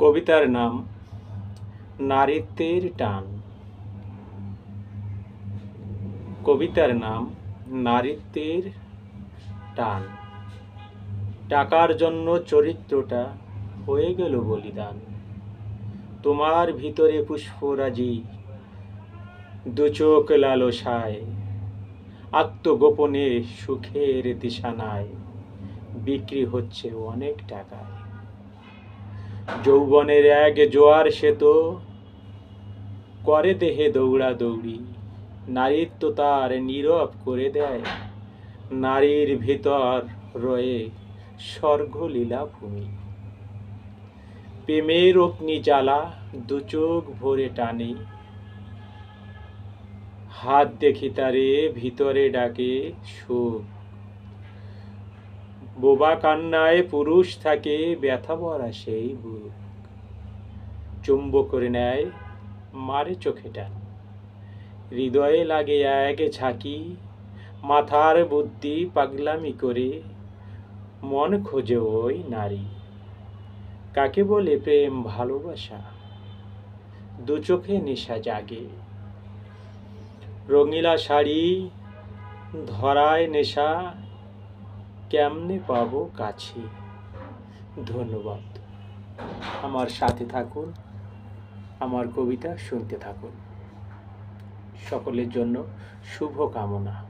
কবিতার নাম নারীত্বের টান। কবিতার নাম নারীত্বের টান। টাকার জন্য চরিত্রটা হয়ে গেল বলিদান। তোমার ভিতরে পুষ্পরাজি দু চোখ লালসায়, আত্মগোপনে সুখের দিশানায় বিক্রি হচ্ছে অনেক টাকায়। যৌবনের এক জোয়ার সে তো করে দেহে দৌড়া দৌড়ি নারীত্ব তার নীরব করে দেয়। নারীর ভিতর রয়ে স্বর্গলীলা ভূমি। প্রেমের অগ্নি জ্বালা দু চোখ ভরে টানে। হাত দেখি তারে, ভিতরে ডাকে সুখ বোবা কান্নায় পুরুষ থাকে, ব্যথা ভরা সেই বুক। চুম্ব করে নেয়, মারে চোখে টান। হৃদয়ে লাগে এক ঝাঁকি, মাথার বুদ্ধি পাগলামি করে, মন খোঁজে ওই নারী। কাকে বলে প্রেম ভালোবাসা? দু চোখে নেশা জাগে। রঙিলা শাড়ি, ধরায় নেশা কেমনে পাবো কাছে? ধন্যবাদ। আমার সাথে থাকুন, আমার কবিতা শুনতে থাকুন। সকলের জন্য শুভ কামনা